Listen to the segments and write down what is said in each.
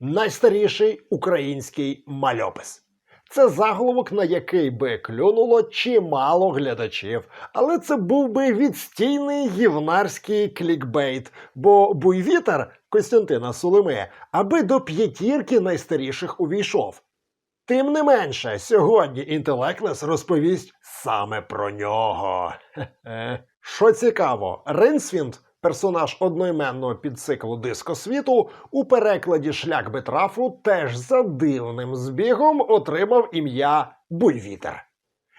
найстаріший український мальопис. Це заголовок, на який би клюнуло чимало глядачів. Але це був би відстійний гівнарський клікбейт, бо буйвітер Костянтина Сулими аби до п'ятірки найстаріших увійшов. Тим не менше, сьогодні інтелектлес розповість саме про нього. Що цікаво, Ринсвінд, персонаж одноіменного підциклу Диско світу, у перекладі Шлях Бетрафу теж за дивним збігом отримав ім'я Буйвітер.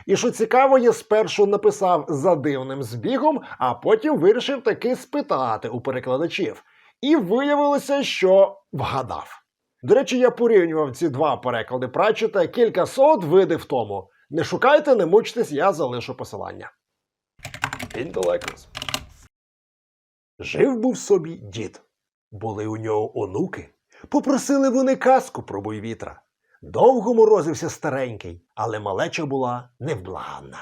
І що цікаво, я спершу написав за дивним збігом, а потім вирішив таки спитати у перекладачів. І виявилося, що вгадав. До речі, я порівнював ці два переклади Пратчета кількасот видів тому. Не шукайте, не мучтесь, я залишу посилання. Інтелекtus. Жив був собі дід. Були у нього онуки. Попросили вони казку про буйвітра. Довго морозився старенький, але малеча була невблаганна.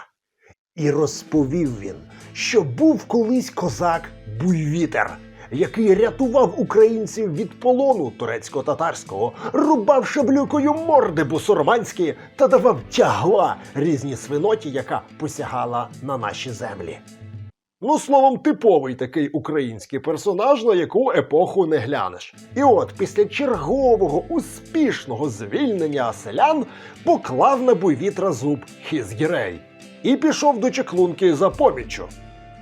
І розповів він, що був колись козак Буйвітер, який рятував українців від полону турецько-татарського, рубав шаблюкою морди бусурманські та давав тягла різні свиноті, яка посягала на наші землі. Ну, словом, типовий такий український персонаж, на яку епоху не глянеш. І от після чергового успішного звільнення селян поклав на буйвітра зуб Хізгірей і пішов до чеклунки за поміччю.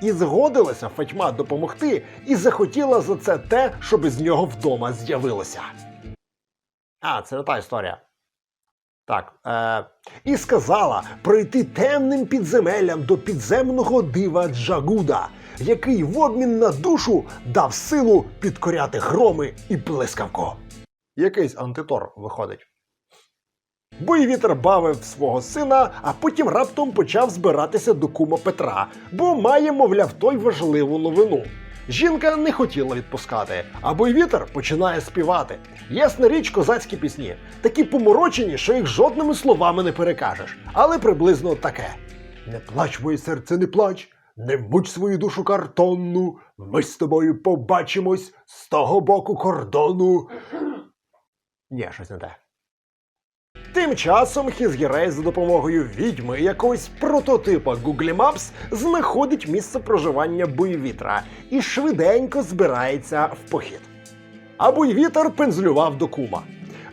І згодилася Фатьма допомогти, і захотіла за це те, щоб з нього вдома з'явилося. А, це не та історія. Так. Е, і сказала пройти темним підземеллям до підземного дива Джагуда, який в обмін на душу дав силу підкоряти громи і блискавку. Якийсь антитор виходить. Бойвітер бавив свого сина, а потім раптом почав збиратися до кума Петра, бо має, мовляв, той важливу новину. Жінка не хотіла відпускати, а бойвітер починає співати. Ясна річ, козацькі пісні, такі поморочені, що їх жодними словами не перекажеш, але приблизно таке: Не плач, моє серце, не плач, не муч свою душу картонну, ми з тобою побачимось з того боку кордону. Ні, щось не те. Тим часом Хізгірей за допомогою відьми якогось прототипа Google Maps знаходить місце проживання бойвітра і швиденько збирається в похід. А бойвітер пензлював до кума.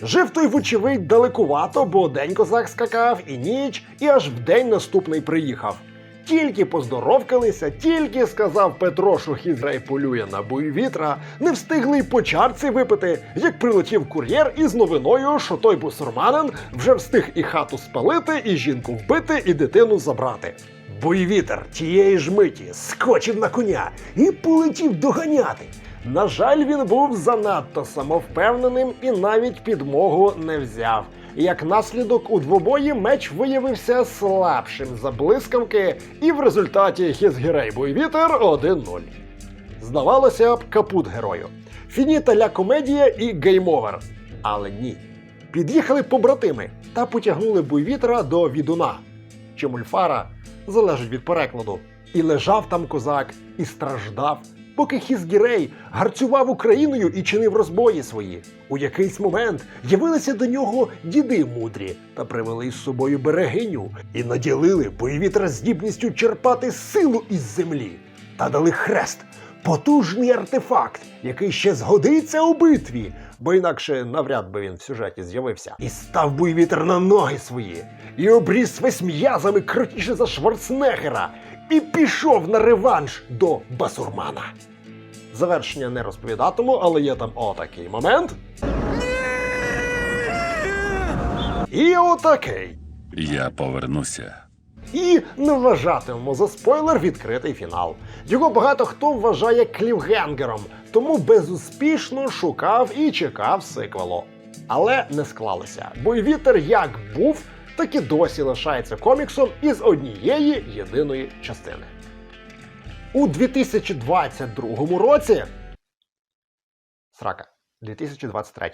Жив той, вочевидь, далекувато, бо день козак скакав, і ніч, і аж в день наступний приїхав. Тільки поздоровкалися, тільки сказав Петро, що Хізгрей полює на буйвітра, не встигли й по чарці випити, як прилетів кур'єр із новиною, що той бусурманин вже встиг і хату спалити, і жінку вбити, і дитину забрати. Буйвітер тієї ж миті скочив на коня і полетів доганяти. На жаль, він був занадто самовпевненим і навіть підмогу не взяв. Як наслідок у двобої меч виявився слабшим за блискавки, і в результаті Хізгірей Буйвітер 1-0. Здавалося б, капут герою. Фініта ля комедія і геймовер. Але ні. Під'їхали побратими та потягнули буйвітера до відуна. Чи мульфара залежить від перекладу. І лежав там козак, і страждав, поки Хізгірей гарцював Україною і чинив розбої свої. У якийсь момент явилися до нього діди мудрі та привели з собою берегиню і наділили повітря здібністю черпати силу із землі та дали хрест. Потужний артефакт, який ще згодиться у битві, бо інакше навряд би він в сюжеті з'явився. І став буйвітер на ноги свої, і обріз весь м'язами крутіше за Шварценеггера, і пішов на реванш до басурмана. Завершення не розповідатиму, але є там отакий момент. І отакий. Я повернуся. І не вважатимемо за спойлер відкритий фінал. Його багато хто вважає клівгенгером, тому безуспішно шукав і чекав сиквелу. Але не склалося, бо й вітер як був, так і досі лишається коміксом із однієї єдиної частини. У 2022 році. Срака. 2023.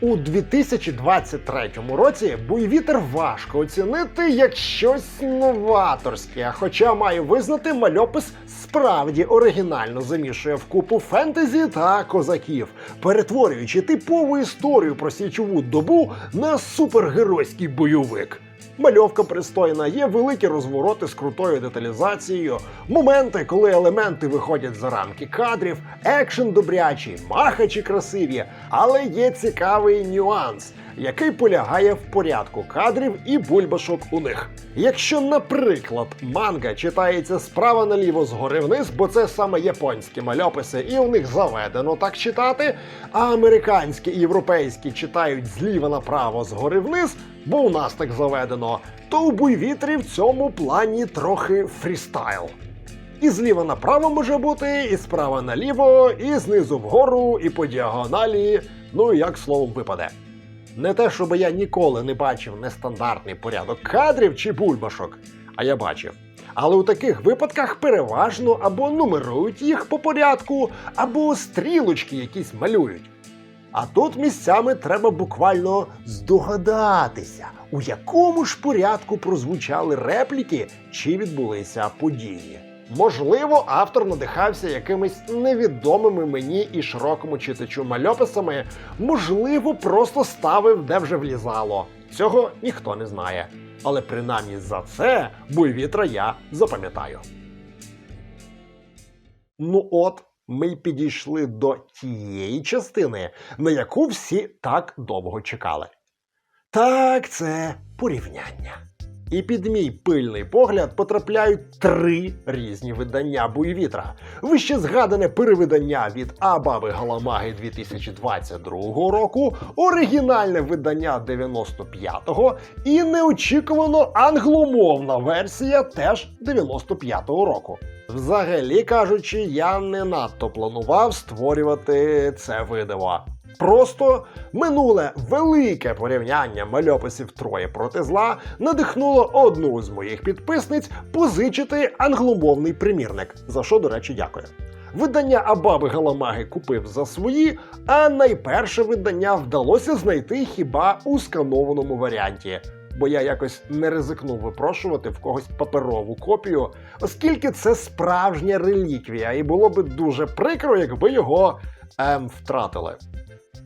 У 2023 році буйвітер важко оцінити як щось новаторське, хоча маю визнати, мальопис справді оригінально замішує в купу фентезі та козаків, перетворюючи типову історію про січову добу на супергеройський бойовик. Мальовка пристойна, є великі розвороти з крутою деталізацією, моменти, коли елементи виходять за рамки кадрів, екшен добрячий, махачі красиві, але є цікавий нюанс, який полягає в порядку кадрів і бульбашок у них. Якщо, наприклад, манга читається справа наліво згори вниз, бо це саме японські мальописи, і у них заведено так читати, а американські і європейські читають зліва направо згори вниз, бо у нас так заведено, то у буйвітрі в цьому плані трохи фрістайл. І зліва направо може бути, і справа наліво, і знизу вгору, і по діагоналі, ну як словом випаде. Не те, щоб я ніколи не бачив нестандартний порядок кадрів чи бульбашок, а я бачив. Але у таких випадках переважно або нумерують їх по порядку, або стрілочки якісь малюють. А тут місцями треба буквально здогадатися, у якому ж порядку прозвучали репліки чи відбулися події. Можливо, автор надихався якимись невідомими мені і широкому читачу мальописами, можливо, просто ставив, де вже влізало. Цього ніхто не знає. Але принаймні за це буйвітра я запам'ятаю. Ну от, ми й підійшли до тієї частини, на яку всі так довго чекали. Так, це порівняння. І під мій пильний погляд потрапляють три різні видання буйвітра. Вище згадане перевидання від Абаби Галамаги 2022 року, оригінальне видання 95-го і неочікувано англомовна версія теж 95-го року. Взагалі кажучи, я не надто планував створювати це видиво. Просто минуле велике порівняння мальописів троє проти зла надихнуло одну з моїх підписниць позичити англомовний примірник, за що, до речі, дякую. Видання Абаби Галамаги купив за свої, а найперше видання вдалося знайти хіба у сканованому варіанті. Бо я якось не ризикнув випрошувати в когось паперову копію, оскільки це справжня реліквія, і було би дуже прикро, якби його ем, втратили.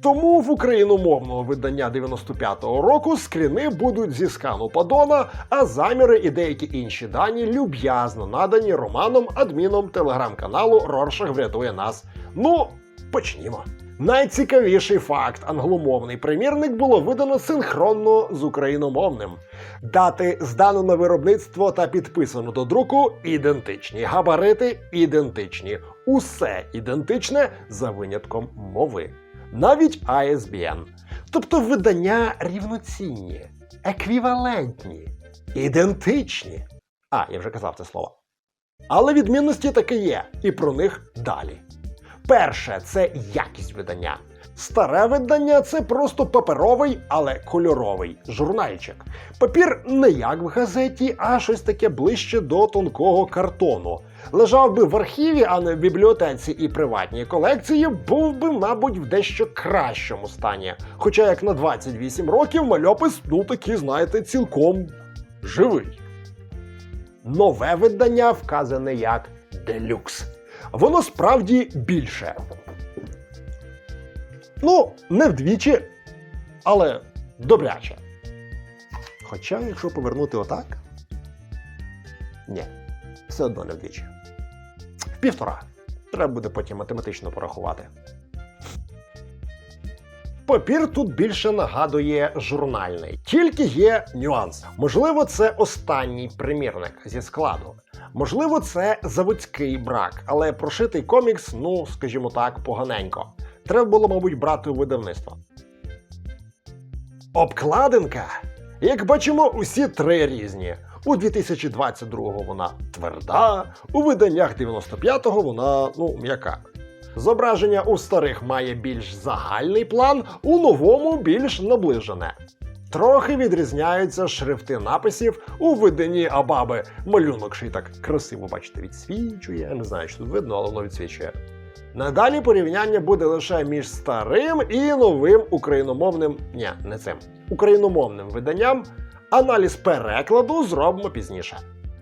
Тому в україномовного видання 95-го року скріни будуть зі скану падона, а заміри і деякі інші дані люб'язно надані романом адміном телеграм-каналу Роршах врятує нас. Ну, почнімо. Найцікавіший факт: англомовний примірник було видано синхронно з україномовним. Дати здано на виробництво та підписано до друку ідентичні. Габарити ідентичні. Усе ідентичне за винятком мови навіть ISBN. Тобто видання рівноцінні, еквівалентні, ідентичні. А, я вже казав це слово. Але відмінності таки є, і про них далі. Перше це якість видання. Старе видання це просто паперовий, але кольоровий журнальчик. Папір не як в газеті, а щось таке ближче до тонкого картону. Лежав би в архіві, а не в бібліотеці і приватній колекції, був би, мабуть, в дещо кращому стані. Хоча як на 28 років мальопис, ну таки, знаєте, цілком живий. Нове видання вказане як делюкс. Воно справді більше. Ну, не вдвічі, але добряче. Хоча, якщо повернути отак. Ні, все одно не вдвічі. В півтора. Треба буде потім математично порахувати. Папір тут більше нагадує журнальний, тільки є нюанс. Можливо, це останній примірник зі складу. Можливо, це заводський брак, але прошитий комікс, ну скажімо так, поганенько. Треба було, мабуть, брати у видавництво. Обкладинка. Як бачимо, усі три різні. У 2022-го вона тверда, у виданнях 95-го вона ну м'яка. Зображення у старих має більш загальний план, у новому більш наближене. Трохи відрізняються шрифти написів у виданні Абаби. Малюнок ще й так красиво, бачите, відсвічує. Я не знаю, що тут видно, але воно відсвічує. Надалі порівняння буде лише між старим і новим україномовним, ні, не цим, україномовним виданням. Аналіз перекладу зробимо пізніше.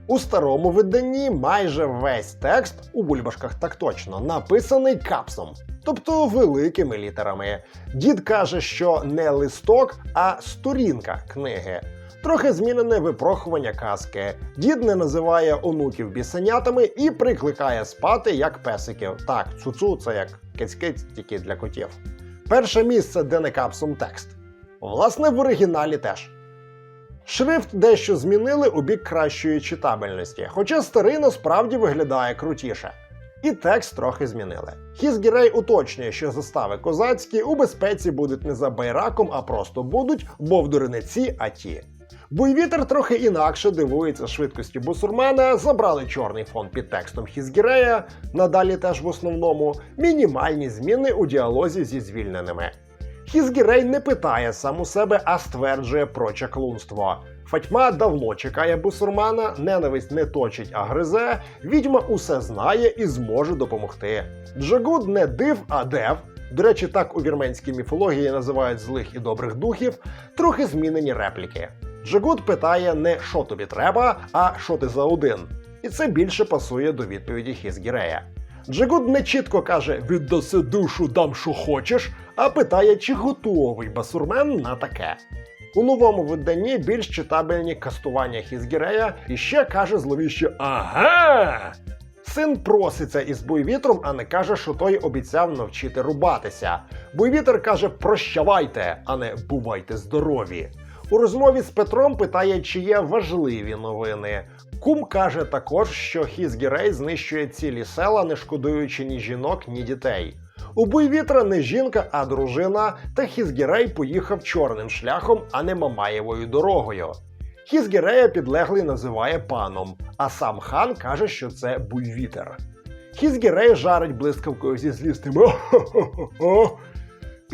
У старому виданні майже весь текст у бульбашках так точно написаний капсом, тобто великими літерами. Дід каже, що не листок, а сторінка книги. Трохи змінене випрохування казки. Дід не називає онуків бісенятами і прикликає спати як песиків. Так, цуцу це як киць-киць, тільки для котів. Перше місце, де не капсом текст. Власне, в оригіналі теж. Шрифт дещо змінили у бік кращої читабельності, хоча старий насправді виглядає крутіше. І текст трохи змінили. Хізгірей уточнює, що застави козацькі у безпеці будуть не за байраком, а просто будуть, бо в а ті. Буйвітер трохи інакше дивується швидкості бусурмена, забрали чорний фон під текстом Хізгірея, надалі теж в основному, мінімальні зміни у діалозі зі звільненими. Хізгірей не питає сам у себе, а стверджує про чаклунство. Фатьма давно чекає бусурмана, ненависть не точить, а гризе. Відьма усе знає і зможе допомогти. Джагуд не див, а дев. До речі, так у вірменській міфології називають злих і добрих духів, трохи змінені репліки. Джагуд питає не що тобі треба, а що ти за один. І це більше пасує до відповіді Хізгірея. Джигуд не чітко каже віддаси душу, дам що хочеш, а питає, чи готовий басурмен на таке. У новому виданні більш читабельні кастування Хізгірея і ще каже зловіще Ага. Син проситься із буйвітром, а не каже, що той обіцяв навчити рубатися. Буйвітер каже прощавайте, а не бувайте здорові. У розмові з Петром питає, чи є важливі новини. Кум каже також, що Хізгірей знищує цілі села, не шкодуючи ні жінок, ні дітей. У Буйвітра не жінка, а дружина, та Хізгірей поїхав чорним шляхом, а не Мамаєвою дорогою. Хізгірея підлеглий називає паном, а сам хан каже, що це буйвітер. Хізгірей жарить блискавкою зі злістими.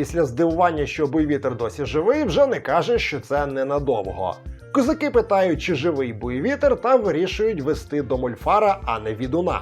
Після здивування, що буйвітер досі живий, вже не каже, що це ненадовго. Козаки питають, чи живий буйвітер, та вирішують вести до Мольфара, а не відуна.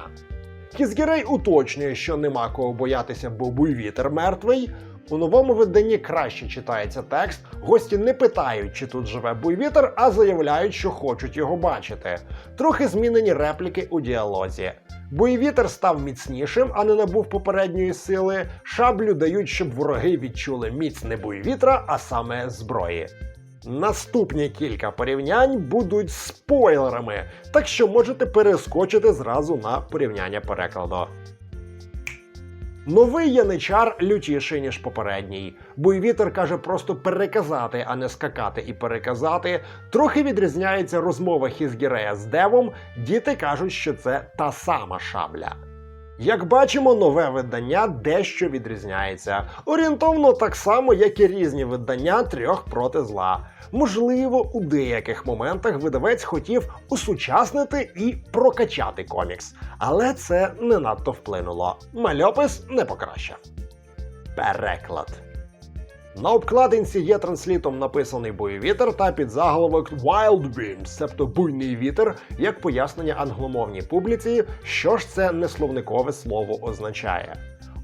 Хізгірей уточнює, що нема кого боятися, бо буйвітер мертвий. У новому виданні краще читається текст. Гості не питають, чи тут живе буйвітер, а заявляють, що хочуть його бачити. Трохи змінені репліки у діалозі. Буйвітер став міцнішим, а не набув попередньої сили. Шаблю дають, щоб вороги відчули міць не буйвітра, а саме зброї. Наступні кілька порівнянь будуть спойлерами, так що можете перескочити зразу на порівняння перекладу. Новий яничар лютіший, ніж попередній. Буйвітер каже просто переказати, а не скакати і переказати. Трохи відрізняється розмова Хізгірея з Девом. Діти кажуть, що це та сама шабля. Як бачимо, нове видання дещо відрізняється. Орієнтовно так само, як і різні видання трьох проти зла. Можливо, у деяких моментах видавець хотів усучаснити і прокачати комікс, але це не надто вплинуло. Мальопис не покращав. Переклад. На обкладинці є транслітом написаний бойовітер та підзаголовок Wild Winds, себто буйний вітер, як пояснення англомовній публіці, що ж це несловникове слово означає.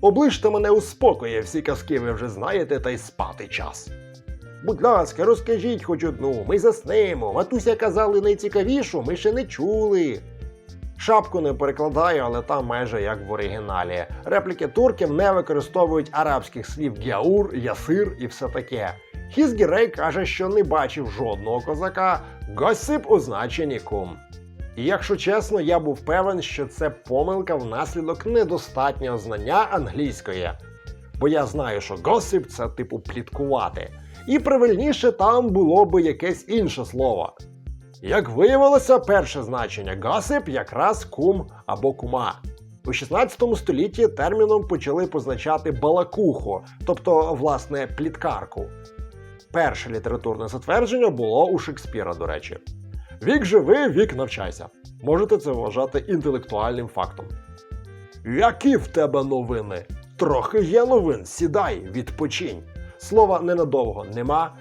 Оближте мене у спокої, всі казки ви вже знаєте, та й спати час. Будь ласка, розкажіть хоч одну, ми заснемо. Матуся казали найцікавішу, ми ще не чули. Шапку не перекладаю, але там майже як в оригіналі. Репліки турків не використовують арабських слів гяур, ясир і все таке. Хізгірей каже, що не бачив жодного козака, госип у значенні кум. І якщо чесно, я був певен, що це помилка внаслідок недостатнього знання англійської. Бо я знаю, що госип це типу пліткувати. І правильніше там було би якесь інше слово. Як виявилося, перше значення гасип якраз кум або кума. У 16 столітті терміном почали позначати балакуху, тобто, власне, пліткарку. Перше літературне затвердження було у Шекспіра, до речі. Вік живи, вік навчайся. Можете це вважати інтелектуальним фактом. Які в тебе новини? Трохи є новин, сідай, відпочинь. Слова ненадовго нема.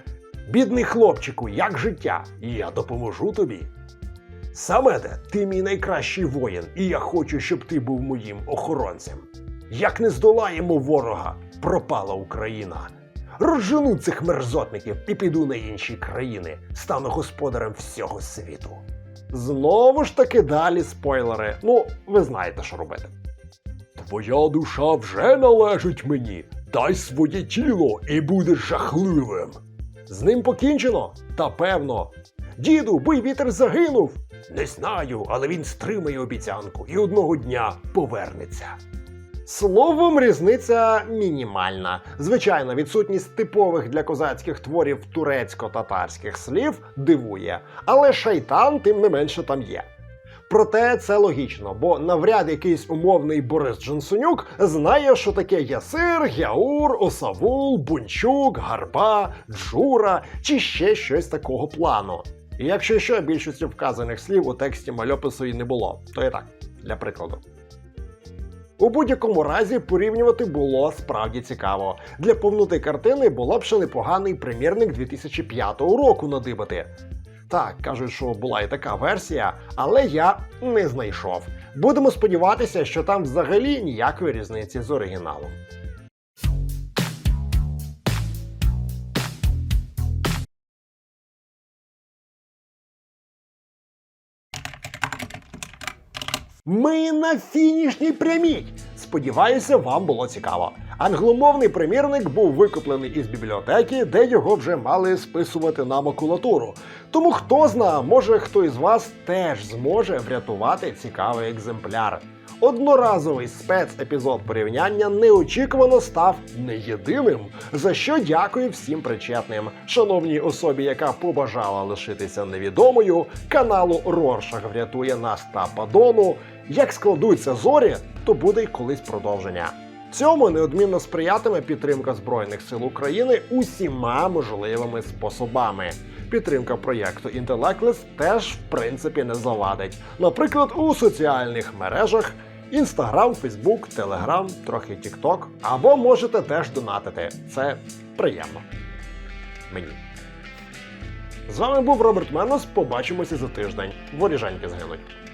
Бідний хлопчику, як життя? Я допоможу тобі. Самеде, ти мій найкращий воїн, і я хочу, щоб ти був моїм охоронцем. Як не здолаємо ворога, пропала Україна. Розжену цих мерзотників і піду на інші країни, стану господарем всього світу. Знову ж таки далі спойлери. Ну, ви знаєте, що робити. Твоя душа вже належить мені. Дай своє тіло і будеш жахливим. З ним покінчено? Та певно. Діду, бий вітер загинув. Не знаю, але він стримає обіцянку і одного дня повернеться. Словом, різниця мінімальна. Звичайно, відсутність типових для козацьких творів турецько-татарських слів дивує, але шайтан тим не менше там є. Проте це логічно, бо навряд якийсь умовний Борис Джонсонюк знає, що таке Ясир, Гяур, Осавул, Бунчук, Гарба, Джура чи ще щось такого плану. І якщо що, більшості вказаних слів у тексті мальопису і не було, то і так, для прикладу. У будь-якому разі порівнювати було справді цікаво. Для повноти картини було б ще непоганий примірник 2005 року надибати. Так, кажуть, що була і така версія, але я не знайшов. Будемо сподіватися, що там взагалі ніякої різниці з оригіналом. Ми на фінішній прямій. Сподіваюся, вам було цікаво. Англомовний примірник був викуплений із бібліотеки, де його вже мали списувати на макулатуру. Тому хто зна, може хто із вас теж зможе врятувати цікавий екземпляр. Одноразовий спецепізод порівняння неочікувано став не єдиним, за що дякую всім причетним. Шановній особі, яка побажала лишитися невідомою, каналу Роршах врятує нас та Падону. Як складуться зорі, то буде й колись продовження. Цьому неодмінно сприятиме підтримка Збройних сил України усіма можливими способами. Підтримка проєкту Intellectless теж в принципі не завадить. Наприклад, у соціальних мережах Instagram, Facebook, Telegram, трохи TikTok, або можете теж донатити. Це приємно. Мені. З вами був Роберт Менос. Побачимося за тиждень. Воріженьки згинуть.